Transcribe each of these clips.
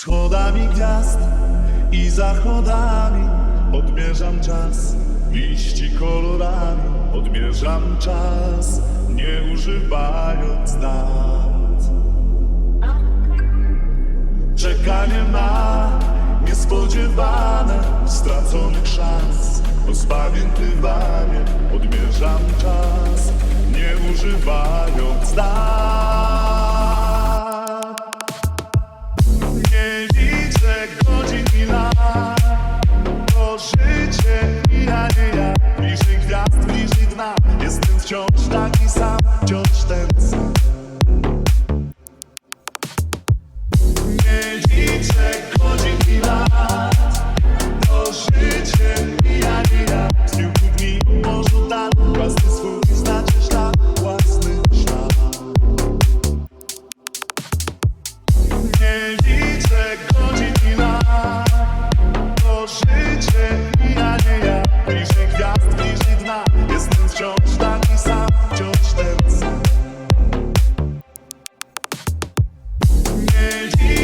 Wschodami gwiazd i zachodami odmierzam czas. Liści kolorami odmierzam czas, nie używając dat. Czekanie na niespodziewane straconych szans. Rozpamiętywanie odmierzam czas, nie używając dat. Życie nie ja Bliżej gwiazd, bliżej dna. Jestem wciąż taki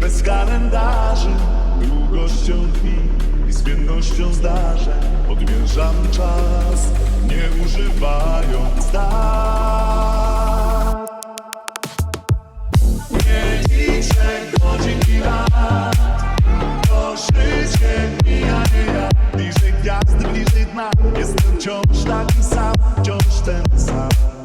bez kalendarzy Długością dni i zmiennością zdarzeń. Odmierzam czas, nie używając dat Nie liczę godzin i lat. To życie mija nie ja Bliżej gwiazdy, bliżej dna. Jestem wciąż taki sam, wciąż ten sam.